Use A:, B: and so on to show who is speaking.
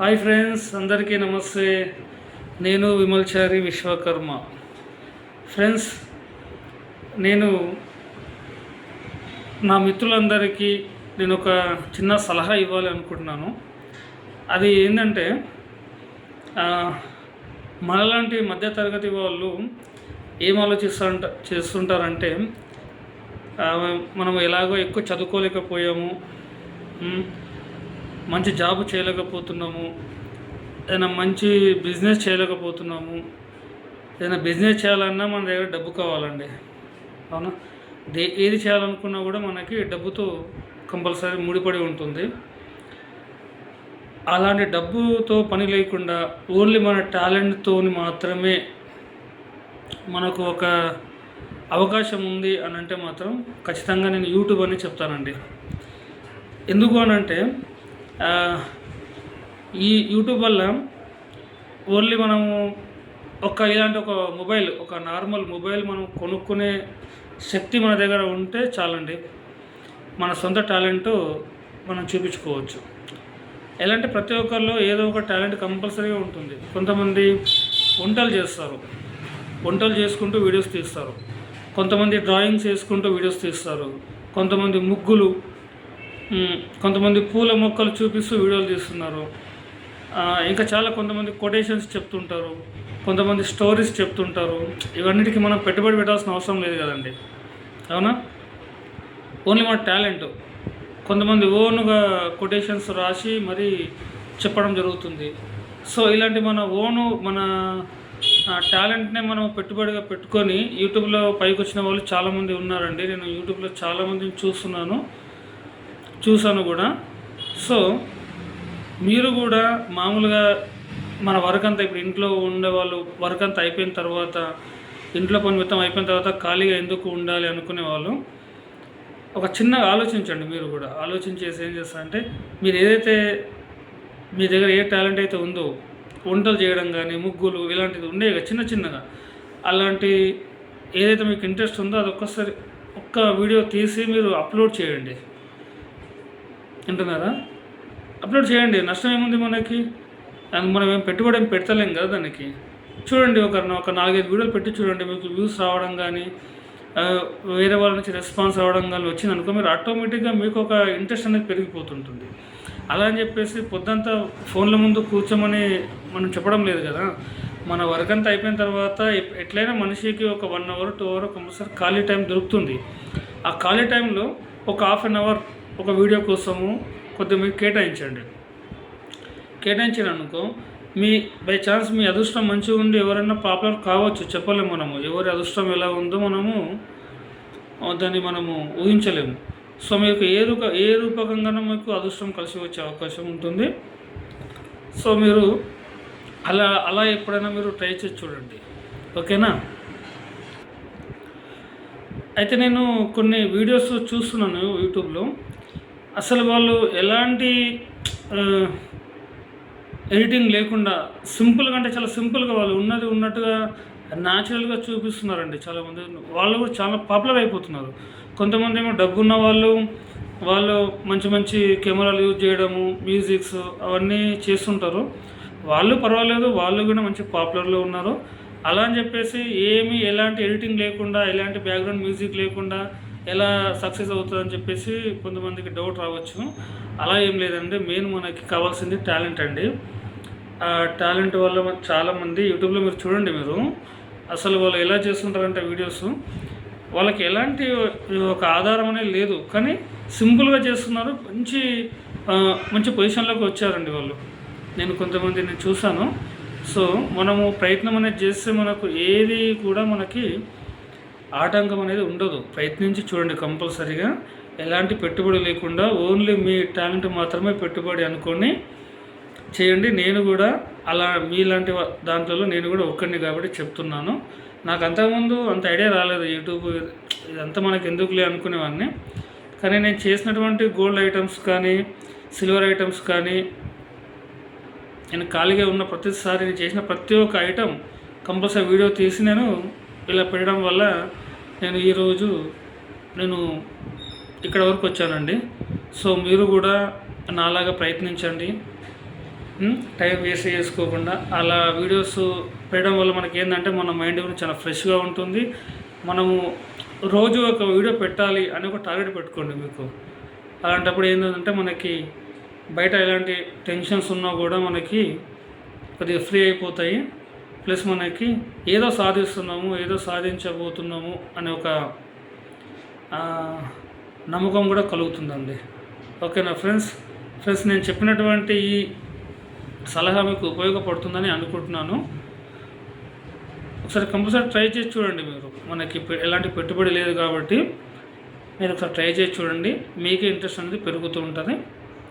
A: Hi friends అందరికీ నమస్తే. నేను విమల్చారి విశ్వకర్మ. ఫ్రెండ్స్ నేను నా మిత్రులందరికీ నేను ఒక చిన్న సలహా ఇవ్వాలి అనుకుంటున్నాను. అది ఏంటంటే మనలాంటి మధ్యతరగతి వాళ్ళు ఏం ఆలోచిస్తుంట చేస్తుంటారంటే మనం ఎలాగో ఎక్కువ చదువుకోలేకపోయాము మంచి జాబ్ చేయలేకపోతున్నాము ఏదైనా మంచి బిజినెస్ చేయలేకపోతున్నాము ఏదైనా బిజినెస్ చేయాలన్నా మన దగ్గర డబ్బు కావాలండి. అవునా? దే ఏది చేయాలనుకున్నా కూడా మనకి డబ్బుతో కంపల్సరీ ముడిపడి ఉంటుంది. అలాంటి డబ్బుతో పని లేకుండా ఓన్లీ మన టాలెంట్తో మాత్రమే మనకు ఒక అవకాశం ఉంది అని అంటే మాత్రం ఖచ్చితంగా నేను యూట్యూబ్ అని చెప్తానండి. ఎందుకు అని అంటే ఈ యూట్యూబ్ వల్ల ఓన్లీ మనము ఒక ఇలాంటి ఒక మొబైల్ ఒక నార్మల్ మొబైల్ మనం కొనుక్కునే శక్తి మన దగ్గర ఉంటే చాలండి. మన సొంత టాలెంట్ మనం చూపించుకోవచ్చు. ఎలా అంటే ప్రతి ఒక్కరిలో ఏదో ఒక టాలెంట్ కంపల్సరీగా ఉంటుంది. కొంతమంది వంటలు చేస్తారు. వంటలు చేసుకుంటూ వీడియోస్ తీస్తారు. కొంతమంది డ్రాయింగ్స్ వేసుకుంటూ వీడియోస్ తీస్తారు. కొంతమంది ముగ్గులు కొంతమంది పూల మొక్కలు చూపిస్తూ వీడియోలు తీస్తున్నారు. ఇంకా చాలా కొంతమంది కొటేషన్స్ చెప్తుంటారు. కొంతమంది స్టోరీస్ చెప్తుంటారు. ఇవన్నిటికీ మనం పెట్టుబడి పెట్టాల్సిన అవసరం లేదు కదండి. అవునా? ఓన్లీ మన టాలెంట్. కొంతమంది ఓన్గా కొటేషన్స్ రాసి మరి చెప్పడం జరుగుతుంది. సో ఇలాంటి మన ఓను మన టాలెంట్నే మనం పెట్టుబడిగా పెట్టుకొని యూట్యూబ్లో పైకి వచ్చిన వాళ్ళు చాలామంది ఉన్నారండి. నేను యూట్యూబ్లో చాలామందిని చూస్తున్నాను. చూశాను కూడా. సో మీరు కూడా మామూలుగా మన వర్క్ అంతా ఇప్పుడు ఇంట్లో ఉండే వాళ్ళు వర్క్ అంతా అయిపోయిన తర్వాత ఇంట్లో పని మొత్తం అయిపోయిన తర్వాత ఖాళీగా ఎందుకు ఉండాలి అనుకునే వాళ్ళు ఒక చిన్నగా ఆలోచించండి మీరు కూడా. ఆలోచించేసి ఏం చేస్తారంటే మీరు ఏదైతే మీ దగ్గర ఏ టాలెంట్ అయితే ఉందో వంటలు చేయడం కానీ ముగ్గులు ఇలాంటివి ఉండేవి చిన్న చిన్నగా అలాంటి ఏదైతే మీకు ఇంట్రెస్ట్ ఉందో అది ఒక్కసారి ఒక్క వీడియో తీసి మీరు అప్లోడ్ చేయండి. వింటున్నారా అప్లోడ్ చేయండి. నష్టం ఏముంది మనకి? దానికి మనం ఏం పెట్టుబడి ఏం పెడతలేం కదా దానికి. చూడండి ఒక ఒక నాలుగైదు వీడియోలు పెట్టి చూడండి. మీకు వ్యూస్ రావడం కానీ వేరే వాళ్ళ నుంచి రెస్పాన్స్ అవ్వడం కానీ వచ్చింది అనుకో మీరు ఆటోమేటిక్గా మీకు ఒక ఇంట్రెస్ట్ అనేది పెరిగిపోతుంటుంది. అలా అని చెప్పేసి పొద్దంతా ఫోన్ల ముందు కూర్చోమని మనం చెప్పడం లేదు కదా. మన వర్క్ అంతా అయిపోయిన తర్వాత ఎట్లయినా మనిషికి ఒక వన్ అవర్ టూ అవర్ ఒకసారి ఖాళీ టైం దొరుకుతుంది. ఆ ఖాళీ టైంలో ఒక హాఫ్ అన్ అవర్ ఒక వీడియో కోసము కొద్దిగా మీకు కేటాయించండి. కేటాయించారు అనుకో మీ బై ఛాన్స్ మీ అదృష్టం మంచిగా ఉండి ఎవరైనా పాపులర్ కావచ్చు చెప్పలేము మనము. ఎవరి అదృష్టం ఎలా ఉందో మనము దాన్ని మనము ఊహించలేము. సో మీకు ఏ రూప ఏ రూపకంగానూ మీకు అదృష్టం కలిసి వచ్చే అవకాశం ఉంటుంది. సో మీరు అలా అలా ఎప్పుడైనా మీరు ట్రై చేసి చూడండి. ఓకేనా? అయితే నేను కొన్ని వీడియోస్ చూస్తున్నాను యూట్యూబ్లో. అసలు వాళ్ళు ఎలాంటి ఎడిటింగ్ లేకుండా సింపుల్గా అంటే చాలా సింపుల్గా వాళ్ళు ఉన్నది ఉన్నట్టుగా న్యాచురల్గా చూపిస్తున్నారండి చాలామంది. వాళ్ళు కూడా చాలా పాపులర్ అయిపోతున్నారు. కొంతమంది ఏమో డబ్బున్న వాళ్ళు వాళ్ళు మంచి మంచి కెమెరాలు యూజ్ చేయడము మ్యూజిక్స్ అవన్నీ చేస్తుంటారు. వాళ్ళు పర్వాలేదు వాళ్ళు కూడా మంచి పాపులర్లో ఉన్నారు. అలా అని చెప్పేసి ఏమీ ఎలాంటి ఎడిటింగ్ లేకుండా ఎలాంటి బ్యాక్గ్రౌండ్ మ్యూజిక్ లేకుండా ఎలా సక్సెస్ అవుతుందని చెప్పేసి కొంతమందికి డౌట్ రావచ్చు. అలా ఏం లేదండి. మెయిన్ మనకి కావాల్సింది టాలెంట్ అండి. ఆ టాలెంట్ వల్ల చాలామంది యూట్యూబ్లో మీరు చూడండి మీరు. అసలు వాళ్ళు ఎలా చేస్తుంటారంటే వీడియోస్ వాళ్ళకి ఎలాంటి ఒక ఆధారం అనేది లేదు. కానీ సింపుల్గా చేస్తున్నారు. మంచి మంచి పొజిషన్లోకి వచ్చారండి వాళ్ళు. నేను కొంతమందిని చూశాను. సో మనము ప్రయత్నం అనేది చేస్తే మనకు ఏది కూడా మనకి ఆటంకం అనేది ఉండదు. ప్రయత్నించి చూడండి కంపల్సరీగా. ఎలాంటి పెట్టుబడి లేకుండా ఓన్లీ మీ టాలెంట్ మాత్రమే పెట్టుబడి అనుకొని చేయండి. నేను కూడా అలా మీలాంటి దాంట్లో నేను కూడా ఒక్కడిని కాబట్టి చెప్తున్నాను. నాకు అంతకుముందు అంత ఐడియా రాలేదు యూట్యూబ్ ఇదంతా మనకి ఎందుకులే అనుకునేవాడిని. కానీ నేను చేసినటువంటి గోల్డ్ ఐటమ్స్ కానీ సిల్వర్ ఐటమ్స్ కానీ నేను ఖాళీగా ఉన్న ప్రతిసారి నేను చేసిన ప్రతి ఒక్క ఐటెం కంపల్సరీ వీడియో తీసి నేను ఇలా పెట్టడం వల్ల నేను ఈరోజు నేను ఇక్కడ వరకు వచ్చానండి. సో మీరు కూడా నాలాగా ప్రయత్నించండి. టైం వేస్ట్ చేసుకోకుండా అలా వీడియోస్ పెట్టడం వల్ల మనకి ఏంటంటే మన మైండ్ కూడా చాలా ఫ్రెష్గా ఉంటుంది. మనము రోజు ఒక వీడియో పెట్టాలి అని ఒక టార్గెట్ పెట్టుకోండి మీకు. అలాంటప్పుడు ఏంటంటే మనకి బయట ఎలాంటి టెన్షన్స్ ఉన్నా కూడా మనకి కొద్దిగా ఫ్రీ అయిపోతాయి. ప్లస్ మనకి ఏదో సాధిస్తున్నాము ఏదో సాధించబోతున్నాము అనే ఒక నమ్మకం కూడా కలుగుతుందండి. ఓకేనా ఫ్రెండ్స్? ఫ్రెండ్స్ నేను చెప్పినటువంటి ఈ సలహా మీకు ఉపయోగపడుతుందని అనుకుంటున్నాను. ఒకసారి కంపల్సరీ ట్రై చేసి చూడండి మీరు. మనకి పె- ఎలాంటి పెట్టుబడి లేదు కాబట్టి మీరు ఒకసారి ట్రై చేసి చూడండి. మీకే ఇంట్రెస్ట్ అనేది పెరుగుతూ ఉంటుంది.